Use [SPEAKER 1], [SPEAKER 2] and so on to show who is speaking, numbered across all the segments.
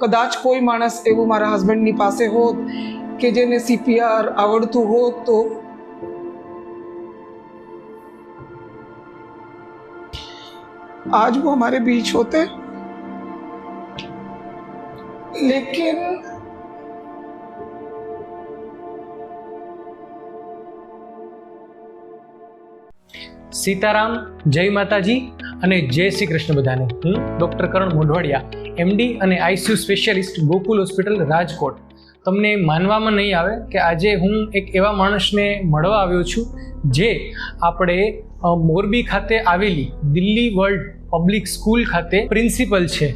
[SPEAKER 1] કદાચ કોઈ માણસ એવું મારા હસબન્ડની પાસે હોત કે જેને સીપીઆર આવડતું હોત તો आज वो हमारे बीच होते लेकिन
[SPEAKER 2] સીતારામ જય માતાજી અને જય શ્રી કૃષ્ણ બધાને હું ડૉક્ટર કરણ મોઢવાડિયા એમડી અને ICU specialist Gokul hospital Rajkot. તમને માનવામાં નહીં આવે કે આજે હું એક એવા માણસને મળવા આવ્યો છું જે આપણે મોરબી ખાતે આવેલી દિલ્હી વર્લ્ડ પબ્લિક સ્કૂલ ખાતે પ્રિન્સિપલ છે,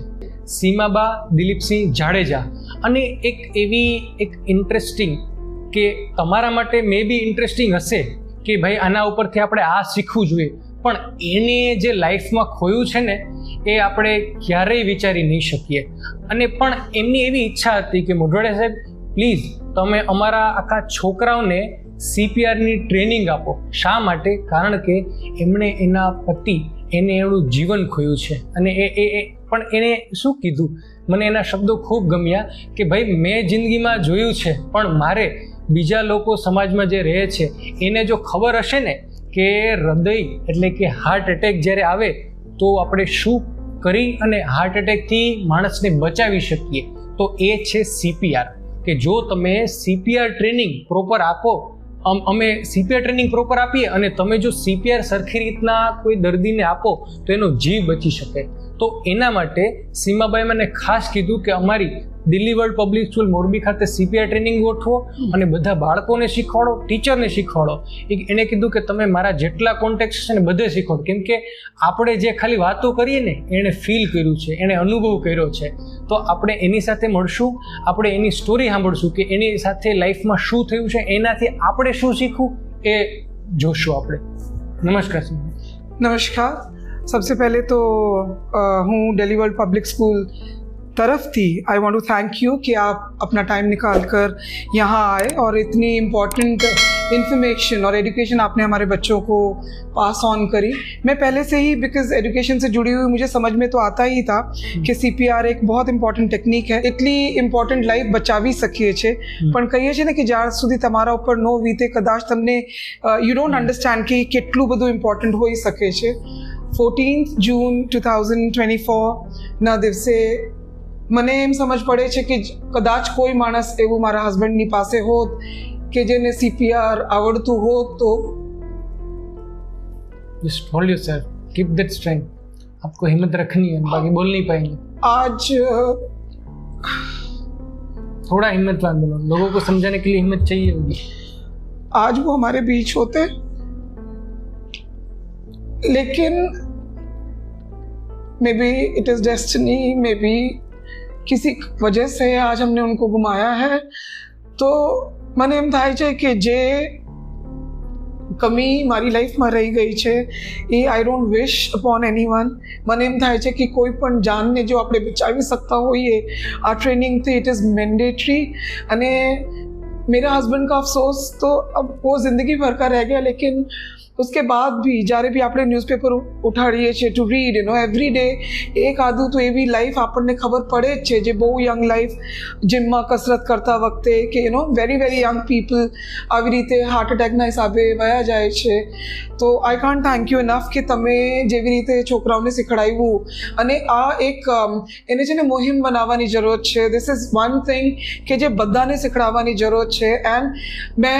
[SPEAKER 2] સીમાબા દિલીપસિંહ જાડેજા. અને એક એવી એક ઇન્ટરેસ્ટિંગ કે તમારા માટે મે બી ઇન્ટરેસ્ટિંગ હશે કે ભાઈ આના ઉપરથી આપણે આ શીખવું જોઈએ. પણ એને જે લાઈફમાં ખોયું છે ને એ આપણે ક્યારેય વિચારી નહીં શકીએ. અને પણ એમની એવી ઈચ્છા હતી કે મોઢવાડિયા સાહેબ, પ્લીઝ તમે અમારા આખા છોકરાઓને સીપીઆરની ટ્રેનિંગ આપો. શા માટે? કારણ કે એમણે એના પતિ એને એનું જીવન ખોયું છે. અને એ એ પણ એણે શું કીધું? મને એના શબ્દો ખૂબ ગમ્યા કે ભાઈ, મેં જિંદગીમાં જોયું છે, પણ મારે બીજા લોકો સમાજમાં જે રહે છે, એને જો ખબર હશે ને કે હૃદય એટલે કે હાર્ટ એટેક જ્યારે આવે તો આપણે શું કરી અને હાર્ટ એટેકથી માણસને બચાવી શકીએ? તો એ છે સીપીઆર કે જો તમે સીપીઆર ટ્રેનિંગ પ્રોપર આપો, અમ- સીપીઆર ટ્રેનિંગ પ્રોપર આપીએ અને તમે જો સીપીઆર સરખી રીતના કોઈ દર્દીને આપો, તો એનો જીવ બચી શકે. તો એના માટે સીમાબાઈ મને ખાસ કીધું કે અમારી Delhi world public school Morbi ખાતે સીપીઆર ટ્રેનિંગ ગોઠવો અને બધા બાળકોને શીખવાડો, ટીચરને શીખવાડો. એને કીધું કે તમે મારા જેટલા કોન્ટેક્ટ છે ને બધે શીખવાડો. કેમ કે આપણે જે ખાલી વાતો કરીએ ને એણે ફીલ કર્યું છે એણે અનુભવ કર્યો છે. તો આપણે એની સાથે મળશું, આપણે એની સ્ટોરી સાંભળશું કે એની સાથે લાઈફમાં શું થયું છે, એનાથી આપણે શું શીખવું, એ જોશું આપણે. નમસ્કાર
[SPEAKER 1] નમસ્કાર. સૌથી પહેલે તો હું ડેલી વર્લ્ડ પબ્લિક સ્કૂલ तरफ थी I want to thank you कि आप अपना टाइम निकाल कर यहाँ आए और इतनी इम्पोर्टेंट इन्फॉर्मेशन और एजुकेशन आपने हमारे बच्चों को पास ऑन करी मैं पहले से ही बिकॉज एजुकेशन से जुड़ी हुई मुझे समझ में तो आता ही था કે સીપીઆર એક બહુ ઇમ્પોર્ટન્ટ ટેકનિક છે એટલી ઇમ્પોર્ટન્ટ લાઈફ બચાવી શકીએ છીએ પણ કહીએ છીએ ને કે જ્યાર સુધી તમારા ઉપર નો વીતે કદાચ તમને યુ ડોન્ટ અન્ડરસ્ટેન્ડ કે કેટલું બધું ઇમ્પોર્ટન્ટ હોઈ શકે છે fourteenth June two thousand twenty ફોરના દિવસે મને એમ સમજ પડે છે કે જ- કદાચ કોઈ માણસ એવું મારા હસબન્ડની પાસે હોત કે જેને સીપીઆર આવડતું હોત તો
[SPEAKER 2] just hold yourself keep that strength आपको हिम्मत रखनी है बाकी बोल नहीं पाएंगे
[SPEAKER 1] આજ અ,
[SPEAKER 2] थोड़ा हिम्मतवान बनो लोगों को समझाने के लिए हिम्मत चाहिए होगी
[SPEAKER 1] आज वो हमारे बीच होते लेकिन maybe it is destiny maybe किसी वजह से आज हमने उनको गुमाया है तो મને એમ થાય છે કે જે કમી મારી લાઈફમાં રહી ગઈ છે એ I don't wish upon anyone મને એમ થાય છે કે કોઈ પણ જાનને જો આપણે બચાવી सकता હોઈએ આ ટ્રેનિંગથી इट इज़ मैंडेटरी અને मेरा हस्बैंड का अफसोस तो अब वो ज़िंदगी भर का रह गया लेकिन उसके बाद भी જ્યારે બી આપણે ન્યૂઝપેપર ઉઠાડીએ છીએ to read you know every day એક આદું તો એવી લાઈફ આપણને ખબર પડે જ છે જે બહુ યંગ લાઈફ જીમમાં કસરત કરતા વખતે કે you know very very young people આવી રીતે હાર્ટ એટેકના હિસાબે વયા જાય છે તો I can't thank you enough કે તમે જેવી રીતે છોકરાઓને શીખડાવ્યું અને આ એક અમ, એને છે ને મુહિમ બનાવવાની જરૂરત છે દિસ ઇઝ વન થિંગ કે જે બધાને શીખડાવવાની જરૂરત છે એન્ડ मैं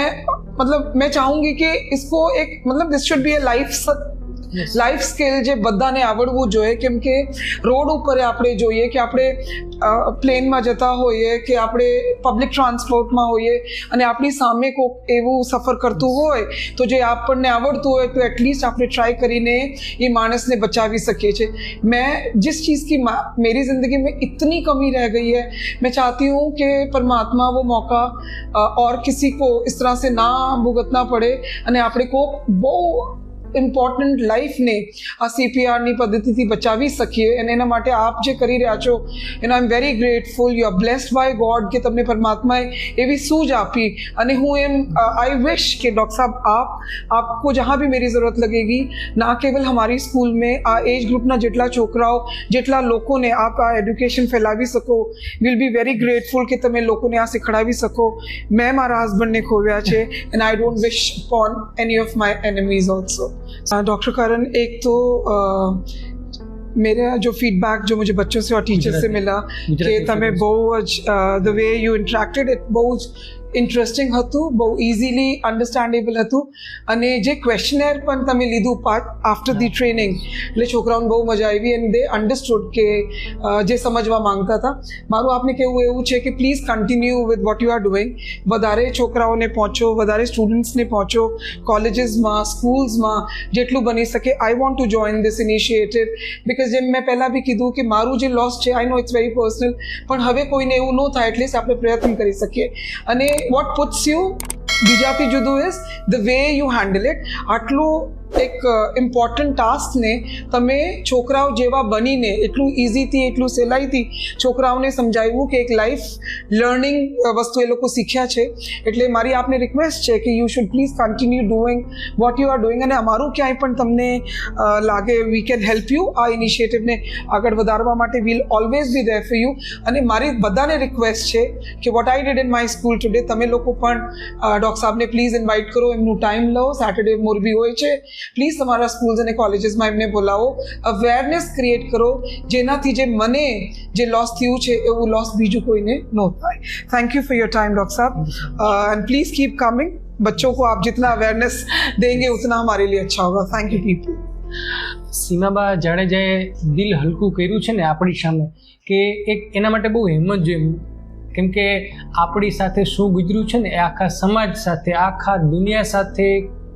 [SPEAKER 1] मतलब मैं चाहूँगी कि इसको एक मतलब this should be a
[SPEAKER 2] life
[SPEAKER 1] life skill જે બધાને આવડવું જોઈએ કેમ કે રોડ ઉપર આપણે જોઈએ કે આપણે પ્લેનમાં જતા હોઈએ કે આપણે પબ્લિક ટ્રાન્સપોર્ટમાં હોઈએ અને આપણી સામે કોઈક એવું સફર કરતું હોય તો જે આપણને આવડતું હોય તો એટલીસ્ટ આપણે ट्राई કરીને ये मानस ने बचावी सके छे मैं जिस चीज़ की मा- मेरी ज़िंदगी में इतनी कमी रह गई है मैं चाहती हूँ कि परमात्मा वो मौका अ, और किसी को इस तरह से ना भुगतना पड़े અને આપણે को બહુ ઇમ્પોર્ટન્ટ લાઈફને આ સીપીઆરની પદ્ધતિથી બચાવી શકીએ અને એના માટે આપ જે કરી રહ્યા છો એનો I am very grateful you are blessed by God કે તમને પરમાત્માએ એવી સૂઝ આપી અને હું એમ आई विश कि डॉक्टर साहब आप आपको जहाँ भी मेरी ज़रूरत लगेगी ना केवल हमारी स्कूल में આ એજ ગ્રુપના જેટલા છોકરાઓ જેટલા લોકોને આપ આ એડ્યુકેશન ફેલાવી શકો વિલ બી વેરી ગ્રેટફુલ કે તમે લોકોને આ શીખડાવી શકો મેં મારા હસબન્ડને ખોવ્યા છે and I don't wish upon any of my enemies also doctor Karan एक तो अ, मेरा जो फीडबैक जो मुझे बच्चों से और टीचर से
[SPEAKER 2] गुजराती-
[SPEAKER 1] मिला
[SPEAKER 2] गुजराती
[SPEAKER 1] કે તમે
[SPEAKER 2] feedback.
[SPEAKER 1] બહુ જ the way you interacted it બહુ જ ઇન્ટરેસ્ટિંગ હતું, બહુ ઇઝીલી અન્ડરસ્ટેન્ડેબલ હતું. અને જે ક્વેશ્ચનેર પણ તમે લીધું પાર્ટ આફ્ટર ધી ટ્રેનિંગ એટલે છોકરાઓને બહુ મજા આવી એન્ડ દે અન્ડરસ્ટુડ કે જે સમજવા માંગતા હતા. મારું આપને કહેવું એવું છે કે please continue with what you are doing વધારે છોકરાઓને પહોંચો, વધારે સ્ટુડન્ટ્સને પહોંચો કોલેજીસમાં સ્કૂલ્સમાં જેટલું બની શકે. I want to join this initiative because જેમ મેં પહેલાં બી કીધું કે મારું જે લોસ છે I know it's very personal પણ હવે કોઈને એવું ન થાય એટલીસ્ટ આપણે પ્રયત્ન કરી શકીએ. અને વોટ પુટ્સ યુ બીજાથી જુદું is the way you handle it આટલું એક ઇમ્પોર્ટન્ટ ટાસ્કને તમે છોકરાઓ જેવા બનીને, એટલું ઇઝીથી એટલું સહેલાઈથી છોકરાઓને સમજાવ્યું કે એક લાઈફ લર્નિંગ વસ્તુ એ લોકો શીખ્યા છે. એટલે મારી આપને રિક્વેસ્ટ છે કે you should please continue doing what you are doing અને અમારું ક્યાંય પણ તમને લાગે વી કેન હેલ્પ યુ આ ઇનિશિયેટિવને આગળ વધારવા માટે will always be there for you અને મારી બધાને રિક્વેસ્ટ છે કે what I did in my school today તમે લોકો પણ ડોક્ટર સાહેબને પ્લીઝ ઇન્વાઇટ કરો, એમનું ટાઈમ લો સેટરડે મોરબી હોય છે. પ્લીઝ તમારા સ્કૂલ્સ અને કોલેજીસમાં એમને બોલાવો. અવેરનેસ ક્રિએટ કરો. જેનાથી જે મને જે લોસ થયું છે એવું લોસ બીજું કોઈને ન થાય. Thank you for your time doctor સાहब and please keep coming बच्चों को આપ जितना અવેરનેસ देंगे ઉતના हमारे लिए अच्छा होगा. થેન્ક યુ पीपल
[SPEAKER 2] સીમાબા જાડેજાએ દિલ હલકું કર્યું છે ને આપણી સામે કે એક એના માટે બહુ હિંમત જોઈએ કેમ કે આપણી સાથે શું ગુજર્યું છે ને એ આખા સમાજ સાથે આખા દુનિયા સાથે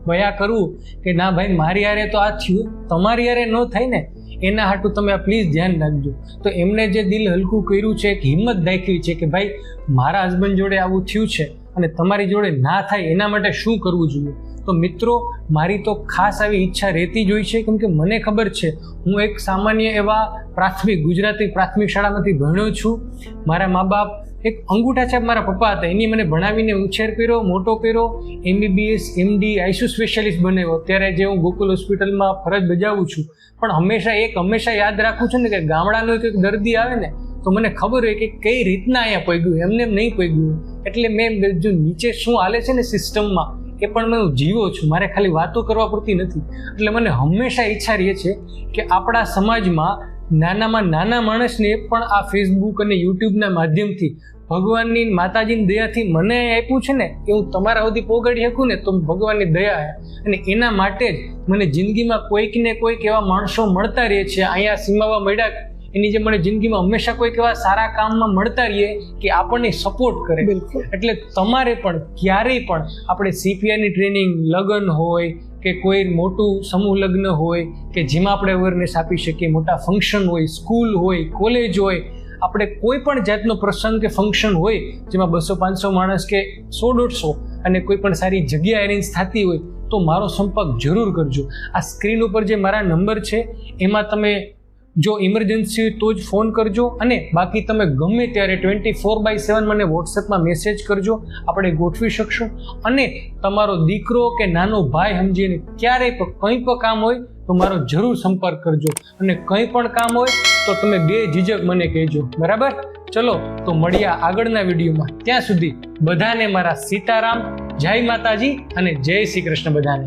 [SPEAKER 2] બયા કરવું કે ના ભાઈ, મારી યારે તો આ થયું, તમારી યારે ન થાય ને, એના હાટું તમે પ્લીઝ ધ્યાન રાખજો. તો એમને જે દિલ હલકું કર્યું છે, એક હિંમત દાખવી છે કે ભાઈ, મારા હસબન્ડ જોડે આવું થયું છે અને તમારી જોડે ના થાય, એના માટે શું કરવું જોઈએ? તો મિત્રો, મારી તો ખાસ આવી ઈચ્છા રહેતી જ હોય છે કેમ કે મને ખબર છે, હું એક સામાન્ય એવા પ્રાથમિક ગુજરાતી પ્રાથમિક શાળામાંથી ભણ્યો છું. મારા મા બાપ એક અંગૂઠા છાપ મારા પપ્પા હતા. એની મને ભણાવીને ઉછેર કર્યો, મોટો કર્યો એમબીબીએસ એમડી આઈસુ સ્પેશિયાલિસ્ટ બનાવ્યો અત્યારે જે હું ગોકુલ હોસ્પિટલમાં ફરજ બજાવું છું. પણ હંમેશા એક હંમેશા યાદ રાખું છું ને કે ગામડાનો એક દર્દી આવે ને, તો મને ખબર હોય કે કઈ રીતના અહીંયા પગ્યું. એમને એમ નહીં પગ્યું. એટલે મેં જો નીચે શું હાલે છે ને સિસ્ટમમાં, એ પણ હું જીવો છું. મારે ખાલી વાતો કરવા પૂરતી નથી. એટલે મને હંમેશા ઈચ્છા રહે છે કે આપણા સમાજમાં નાનામાં નાના માણસને પણ આ ફેસબુક અને યુટ્યુબના માધ્યમથી ભગવાનની માતાજીની દયાથી મને આપ્યું છે ને એ હું તમારા સુધી પોગાડી શકું ને તો ભગવાનની દયા અને એના માટે જ મને જિંદગીમાં કોઈક ને કોઈક એવા માણસો મળતા રહે છે અહીંયા સીમાવા મળ્યા એની જે મને જિંદગીમાં હંમેશા કોઈક એવા સારા કામમાં મળતા રહીએ કે આપણને સપોર્ટ કરે. એટલે તમારે પણ ક્યારેય પણ આપણે સીપીઆઈની ટ્રેનિંગ લગ્ન હોય કે કોઈ મોટું સમૂહ લગ્ન હોય કે જેમાં આપણે અવેરનેસ આપી શકીએ મોટા ફંક્શન હોય સ્કૂલ હોય કોલેજ હોય આપણે કોઈ પણ જાતનો પ્રસંગ કે ફંક્શન હોય, જેમાં બસો, પાંચસો માણસ કે સો, દોઢસો અને કોઈ પણ સારી જગ્યા એરેન્જ થતી હોય, તો મારો સંપર્ક જરૂર કરજો. આ સ્ક્રીન ઉપર જે મારા નંબર છે, એમાં તમે જો ઇમરજન્સી હોય તો જ ફોન કરજો અને બાકી તમે ગમે ત્યારે ટ્વેન્ટી ફોર બાય સેવન મને વોટ્સએપમાં મેસેજ કરજો. આપણે ગોઠવી શકશું. અને તમારો દીકરો કે નાનો ભાઈ સમજીને ક્યારેય પણ કંઈ પણ કામ હોય, તો મારો જરૂર સંપર્ક કરજો. અને કંઈ પણ કામ હોય તો તમે બે ઝીઝક મને કહેજો. બરાબર? ચલો, તો મળ્યા આગળના વિડીયોમાં. ત્યાં સુધી બધાને મારા સીતારામ, જય માતાજી અને જય શ્રી કૃષ્ણ બધાને.